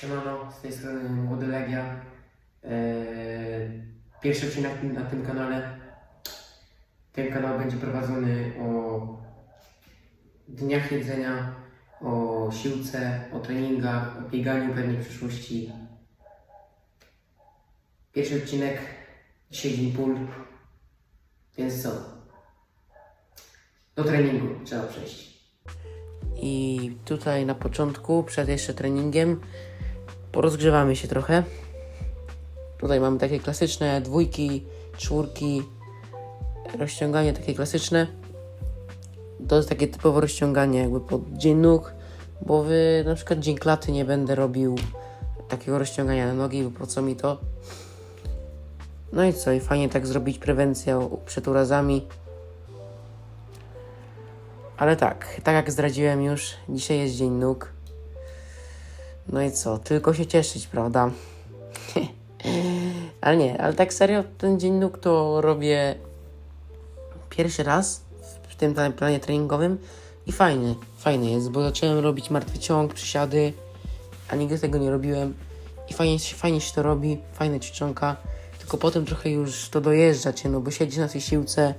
Siemano, z tej strony Młody Legia. Eee, Pierwszy odcinek na tym kanale. Ten kanał będzie prowadzony o dniach jedzenia, o siłce, o treningach, o bieganiu pewnie w przyszłości. Pierwszy odcinek, dzisiaj dzień pól, więc co? Do treningu trzeba przejść. I tutaj na początku, przed jeszcze treningiem, porozgrzewamy się trochę. Tutaj mamy takie klasyczne dwójki, czwórki, rozciąganie takie klasyczne. To jest takie typowe rozciąganie jakby pod dzień nóg, bo wy na przykład dzień klaty nie będę robił takiego rozciągania na nogi, bo po co mi to? No i co, i fajnie tak zrobić prewencję przed urazami. Ale tak, tak jak zdradziłem już, dzisiaj jest dzień nóg. No i co, tylko się cieszyć, prawda? ale nie, ale tak serio, ten dzień nóg to robię pierwszy raz w tym pla- planie treningowym i fajny, fajny jest, bo zacząłem robić martwy ciąg, przysiady, a nigdy tego nie robiłem. I fajnie, fajnie się to robi, fajna ćwiczonka, tylko potem trochę już to dojeżdża cię, no bo siedzisz na tej siłce,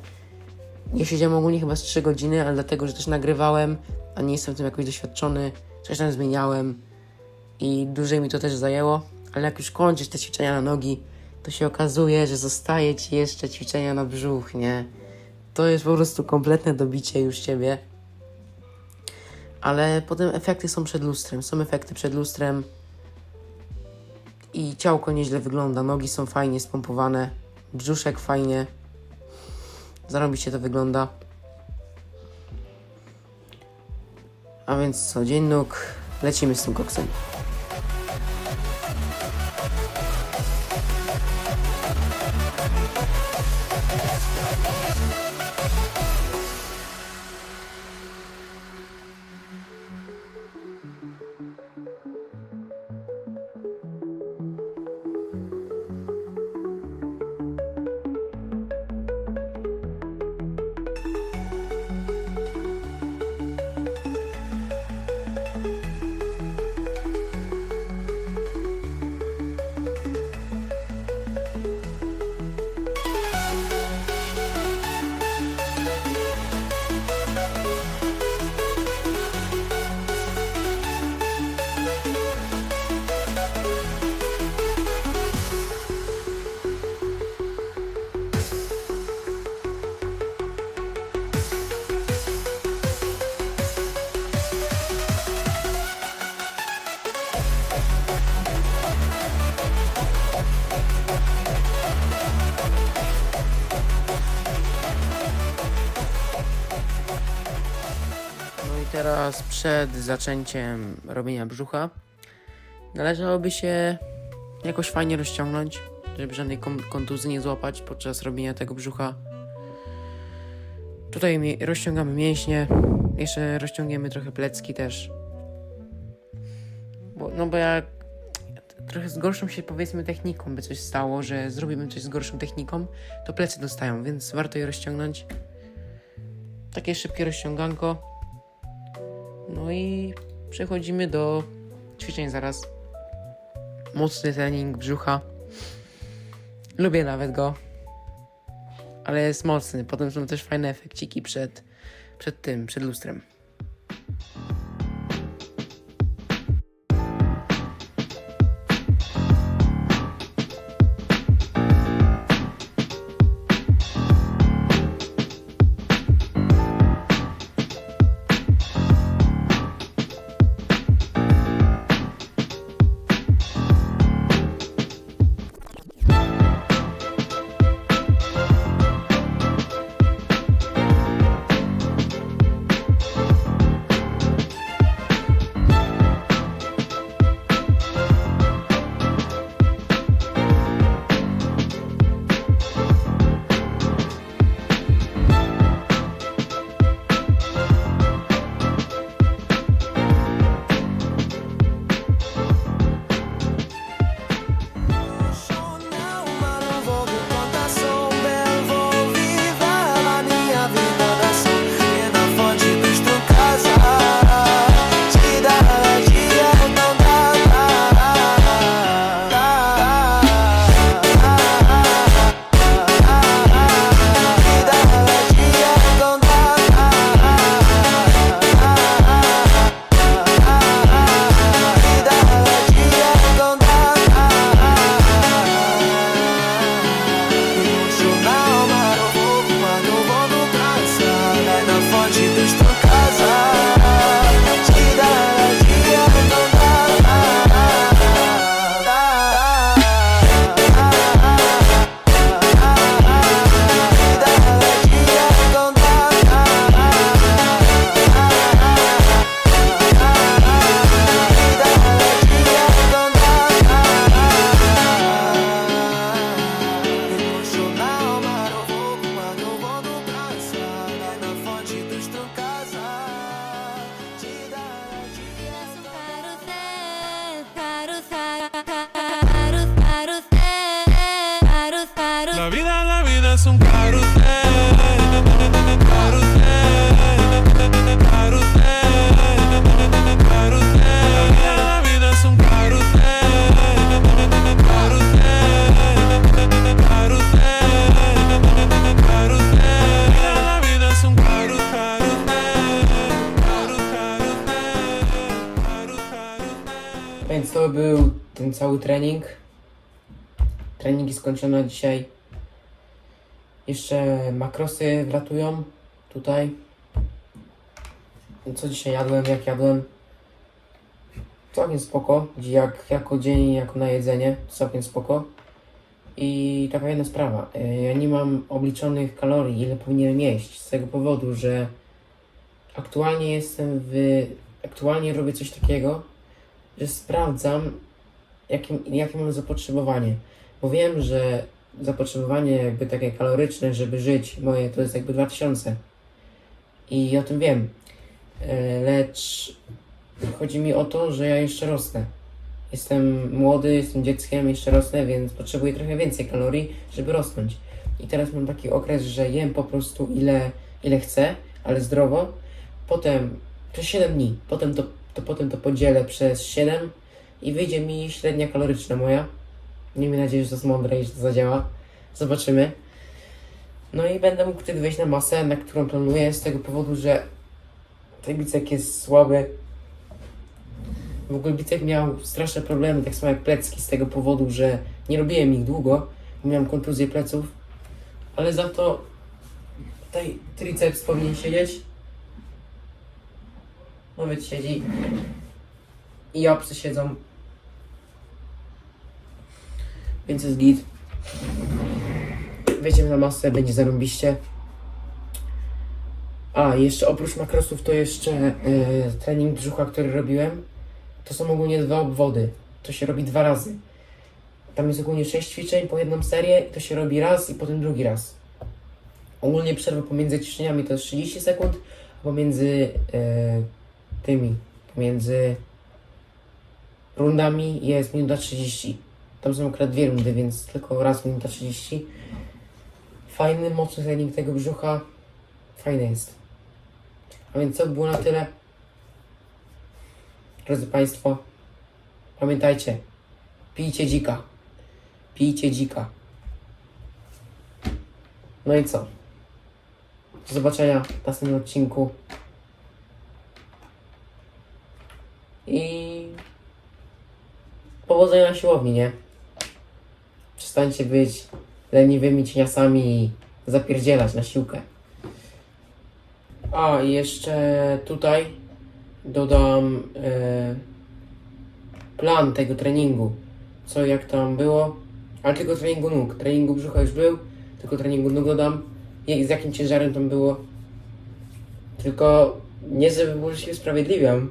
ja siedziałem ogólnie chyba z 3 godziny, ale dlatego, że też nagrywałem, a nie jestem w tym jakoś doświadczony, coś tam zmieniałem i dłużej mi to też zajęło, ale jak już kończysz te ćwiczenia na nogi, to się okazuje, że zostaje ci jeszcze ćwiczenia na brzuch, nie? To jest po prostu kompletne dobicie już ciebie. Ale potem efekty są przed lustrem, są efekty przed lustrem i ciałko nieźle wygląda, nogi są fajnie spompowane, brzuszek fajnie. Zarobiście to wygląda. A więc co, dzień nóg, lecimy z tym koksem. Teraz przed zaczęciem robienia brzucha należałoby się jakoś fajnie rozciągnąć, żeby żadnej kon- kontuzji nie złapać podczas robienia tego brzucha. Tutaj rozciągamy mięśnie, jeszcze rozciągniemy trochę plecki też. Bo, no bo jak trochę z gorszą się powiedzmy techniką by coś stało, że zrobimy coś z gorszą techniką, to plecy dostają, więc warto je rozciągnąć. Takie szybkie rozciąganko. No i przechodzimy do ćwiczeń zaraz. Mocny trening brzucha. Lubię nawet go. Ale jest mocny. Potem są też fajne efekciki przed, przed tym, przed lustrem. Więc to był ten cały trening. Treningi skończone dzisiaj. Jeszcze makrosy wlatują tutaj. Co dzisiaj jadłem, jak jadłem. Całkiem spoko. Jak, jako dzień, jako na jedzenie. Całkiem spoko. I taka jedna sprawa. e, Ja nie mam obliczonych kalorii, ile powinienem jeść. Z tego powodu, że aktualnie jestem w... Aktualnie robię coś takiego, że sprawdzam, jakie, jakie mam zapotrzebowanie. Bo wiem, że zapotrzebowanie jakby takie kaloryczne, żeby żyć, moje to jest jakby 2000. I o tym wiem. E, Lecz chodzi mi o to, że ja jeszcze rosnę. Jestem młody, jestem dzieckiem, jeszcze rosnę, więc potrzebuję trochę więcej kalorii, żeby rosnąć. I teraz mam taki okres, że jem po prostu ile, ile chcę, ale zdrowo. Potem przez 7 dni, potem to, to potem to podzielę przez 7 i wyjdzie mi średnia kaloryczna moja. Miejmy nadzieję, że to jest mądre i że to zadziała. Zobaczymy. No i będę mógł wtedy wejść na masę, na którą planuję, z tego powodu, że ten bicek jest słaby. W ogóle bicek miał straszne problemy, tak samo jak plecki, z tego powodu, że nie robiłem ich długo, miałem kontuzję pleców. Ale za to tutaj triceps powinien siedzieć. Nawet siedzi. I opsy siedzą. Więc jest git. Wejdziemy na masę, będzie zarąbiście. A, jeszcze oprócz makrosów to jeszcze e, trening brzucha, który robiłem. To są ogólnie dwa obwody. To się robi dwa razy. Tam jest ogólnie sześć ćwiczeń po jedną serię to się robi raz i potem drugi raz. Ogólnie przerwa pomiędzy ćwiczeniami to jest 30 sekund, a pomiędzy e, tymi, pomiędzy rundami jest minuta 30. Tam są akurat dwie rundy, więc tylko raz minuta 30. Fajny, mocny trening tego brzucha. Fajny jest. A więc to by było na tyle. Drodzy Państwo, pamiętajcie, pijcie dzika. Pijcie dzika. No i co? Do zobaczenia w następnym odcinku. I na siłowni, nie? Przestańcie być leniwymi cieniasami i zapierdzielać na siłkę. A, jeszcze tutaj dodam e, plan tego treningu. Co jak tam było. Ale tylko treningu nóg. Treningu brzucha już był, tylko treningu nóg dodam. I z jakim ciężarem tam było. Tylko nie żeby było, się usprawiedliwiam,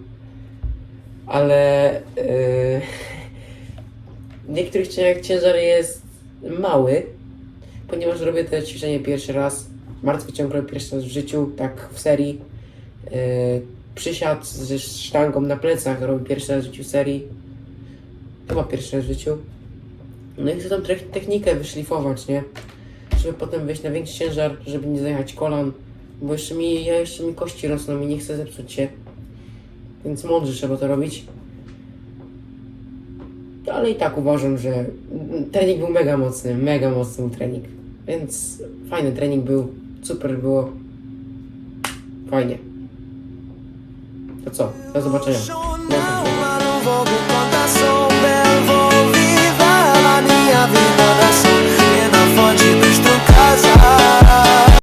ale e, w niektórych ciężarach ciężar jest mały, ponieważ robię te ćwiczenie pierwszy raz. Martwy ciąg robię pierwszy raz w życiu, tak w serii. Yy, przysiad ze sztangą na plecach robię pierwszy raz w życiu w serii. Chyba pierwszy raz w życiu. No i chcę tam technikę wyszlifować, nie? Żeby potem wejść na większy ciężar, żeby nie zajechać kolan. Bo jeszcze mi, ja jeszcze mi kości rosną i nie chcę zepsuć się. Więc mądrze trzeba to robić to ale i tak uważam, że trening był mega mocny, mega mocny trening. Więc fajny trening był, super było. Fajnie. To co? Do zobaczenia. Do zobaczenia.